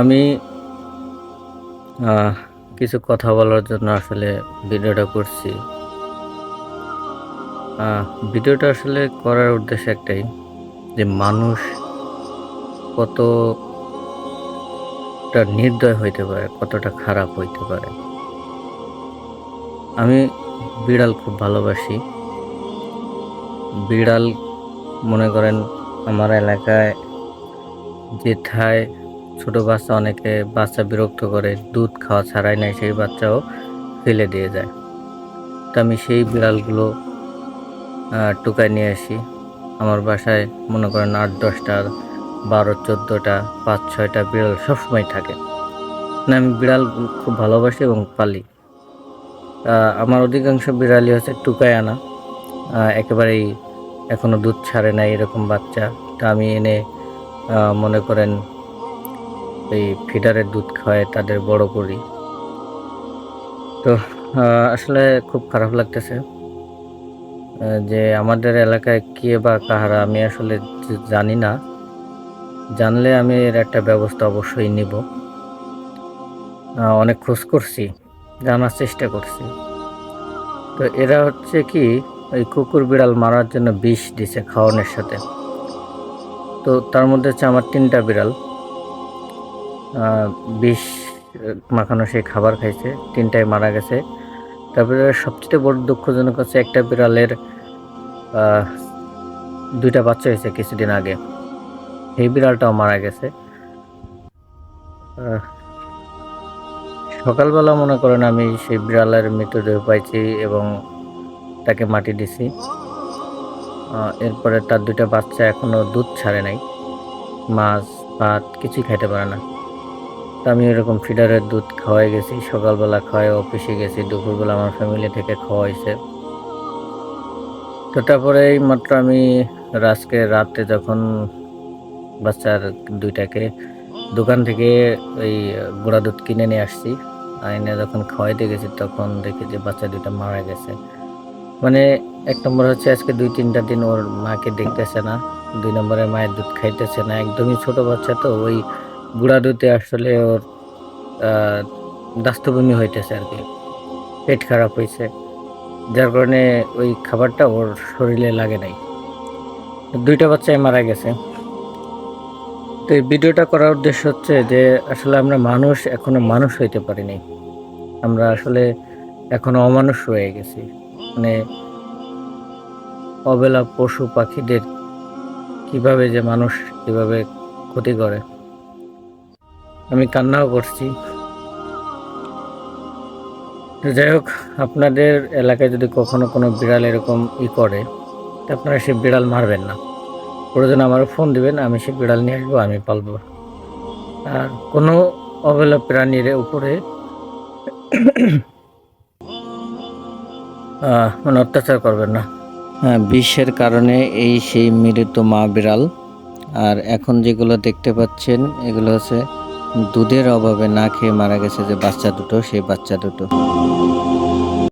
আমি কিছু কথা বলার জন্য আসলে ভিডিওটা করছি। ভিডিওটা আসলে করার উদ্দেশ্য একটাই, যে মানুষ কতটা নির্দয় হইতে পারে, কতটা খারাপ হইতে পারে। আমি বিড়াল খুব ভালোবাসি। বিড়াল, মনে করেন, আমার এলাকায় যেথায় ছোট বাচ্চা অনেকে বাচ্চা বিরক্ত করে, দুধ খাওয়া ছাড়াই নাই সেই বাচ্চাও ফেলে দিয়ে যায়। তো আমি সেই বিড়ালগুলো টুকায় নিয়ে আসি। আমার বাসায় মনে করেন আট, দশটা, বারো, চোদ্দোটা, পাঁচ, ছয়টা বিড়াল সবসময় থাকে। না আমি বিড়াল খুব ভালোবাসি এবং পালি। আমার অধিকাংশ বিড়ালই হচ্ছে টুকায় আনা একেবারেই এখনও দুধ ছাড়ে নাই এরকম বাচ্চা। তা আমি এনে মনে করেন এই ফিডারের দুধ খাওয়ায় তাদের বড় করি। তো আসলে খুব খারাপ লাগতেছে যে আমাদের এলাকায় কে বা কাহারা আমি আসলে জানি না। জানলে আমি এর একটা ব্যবস্থা অবশ্যই নিব। অনেক খোঁজ করছি, জানার চেষ্টা করছি। তো এরা হচ্ছে কি, ওই কুকুর বিড়াল মারার জন্য বিষ দিছে খাওয়ানোর সাথে। তো তার মধ্যে হচ্ছে আমার তিনটা বিড়াল। বিষ মাখানো সেই খাবার খাইছে তিনটায় মারা গেছে। তারপরে সবচেয়ে বড় দুঃখজনক হচ্ছে একটা বিড়ালের দুইটা বাচ্চা হয়েছে কিছুদিন আগে। এই বিড়ালটাও মারা গেছে। সকালবেলা মনে করেন আমি সেই বিড়ালের মৃতদেহ পাইছি এবং তাকে মাটি দিছি। এরপরে তার দুইটা বাচ্চা এখনও দুধ ছাড়ে নাই। মাছ, ভাত, কিছুই খাইতে পারে না। তো আমি এরকম ফিডারের দুধ খাওয়াই গেছি, সকালবেলা খাওয়াই, অফিসে গেছি, দুপুরবেলা আমার ফ্যামিলি থেকে খাওয়াইছে। তো তারপরে এই মাত্র আমি আজকে রাতে যখন বাচ্চার দুইটাকে দোকান থেকে ওই গুঁড়া দুধ কিনে নিয়ে আসছি, আইনে যখন খাওয়াইতে গেছি তখন দেখি যে বাচ্চা দুইটা মারা গেছে। মানে এক নম্বর হচ্ছে আজকে দুই তিনটা দিন ওর মাকে দেখতেছে না, দুই নম্বরে মায়ের দুধ খাইতেছে না, একদমই ছোট বাচ্চা তো, ওই গুঁড়া দুধে আসলে ওর দাস্তবমি হইতেছে আর কি। পেট খারাপ হয়েছে যার কারণে ওই খাবারটা ওর শরীরে লাগে নাই। দুইটা বাচ্চাই মারা গেছে। তো এই ভিডিওটা করার উদ্দেশ্য হচ্ছে যে, আসলে আমরা মানুষ এখনও মানুষ হইতে পারিনি। আমরা আসলে এখনও অমানুষ রয়ে গেছি। মানে অবেলা পশু পাখিদের কীভাবে যে মানুষ কীভাবে ক্ষতি করে। আমি কান্নাও করছি। যাই হোক, আপনাদের এলাকায় যদি কখনো কোনো বিড়াল এরকম ই করে, তো আপনারা সে বিড়াল মারবেন না। প্রয়োজন আমার ফোন দিবেন, আমি সে বিড়াল নিয়ে আসব, আমি পালবো। আর কোনো অবহেলা প্রাণীর উপরে মানে অত্যাচার করবেন না। হ্যাঁ বিষের কারণে এই সেই মৃত মা বিড়াল। আর এখন যেগুলো দেখতে পাচ্ছেন, এগুলো হচ্ছে দুধের অভাবে না খেয়ে মারা গেছে যে বাচ্চা দুটো সেই বাচ্চা দুটো।